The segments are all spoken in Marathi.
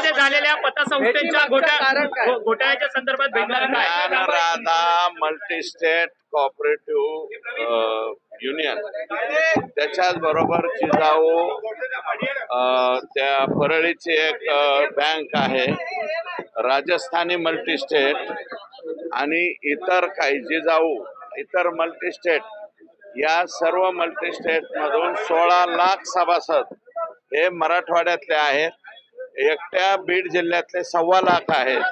झालेल्या पतसंस्थेच्या घोटाळ्याच्या संदर्भात भेटणार काय? Dnyan Radha multi state cooperative union त्याच्याच बरोबर जिजाऊ अ, त्या परळीची एक बँक आहे. राजस्थानी मल्टी स्टेट आणि इतर काही जिजाऊ इतर मल्टी स्टेट या सर्व मल्टी स्टेट मधून सोळा लाख सभासद हे मराठवाड्यातले आहेत. एकट्या बीड जिल्ह्यातले सव्वा लाख आहेत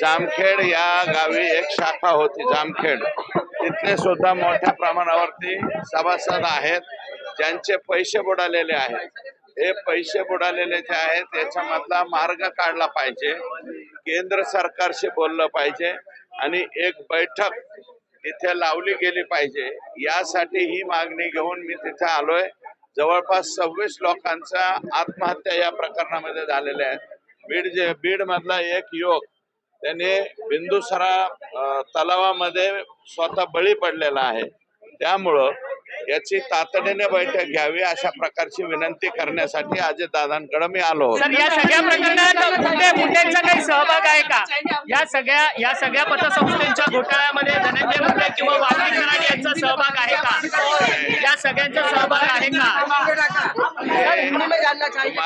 जामखेड या गावी एक शाखा होती जामखेड. तिथले सुद्धा मोठ्या प्रमाणावरती सभासद आहेत. ज्यांचे पैसे बुडालेले आहेत. हे पैसे बुडालेले जे आहेत याच्यामधला मार्ग काढला पाहिजे. केंद्र सरकारशी बोललं पाहिजे. आणि एक बैठक इथे लावली गेली पाहिजे. यासाठी ही मागणी घेऊन मी तिथे आलोय. जवळपास सव्वीस लोकांचा आत्महत्या या प्रकरणामध्ये झालेल्या आहेत. बीड जे बीड मधला एक युवक त्याने बिंदुसरा तलावामध्ये स्वतः बळी पडलेला आहे. त्यामुळं याची तातडीने बैठक घ्यावी अशा प्रकारची विनंती करण्यासाठी अजित दादांकडे मी आलो या सगळ्या प्रकरणात मुंडेंचा काही सहभाग आहे का? या सगळ्या या सगळ्या पतसंस्थेच्या घोटाळ्यामध्ये धनंजय मुंडे किंवा वाल्मिक कराड यांचा सहभाग आहे का? या सगळ्यांचा सहभाग आहे का हिंदी में जानना चाहिए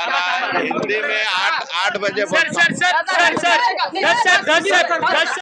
हिंदी में आठ आठ बजे sir sir sir sir sir sir sir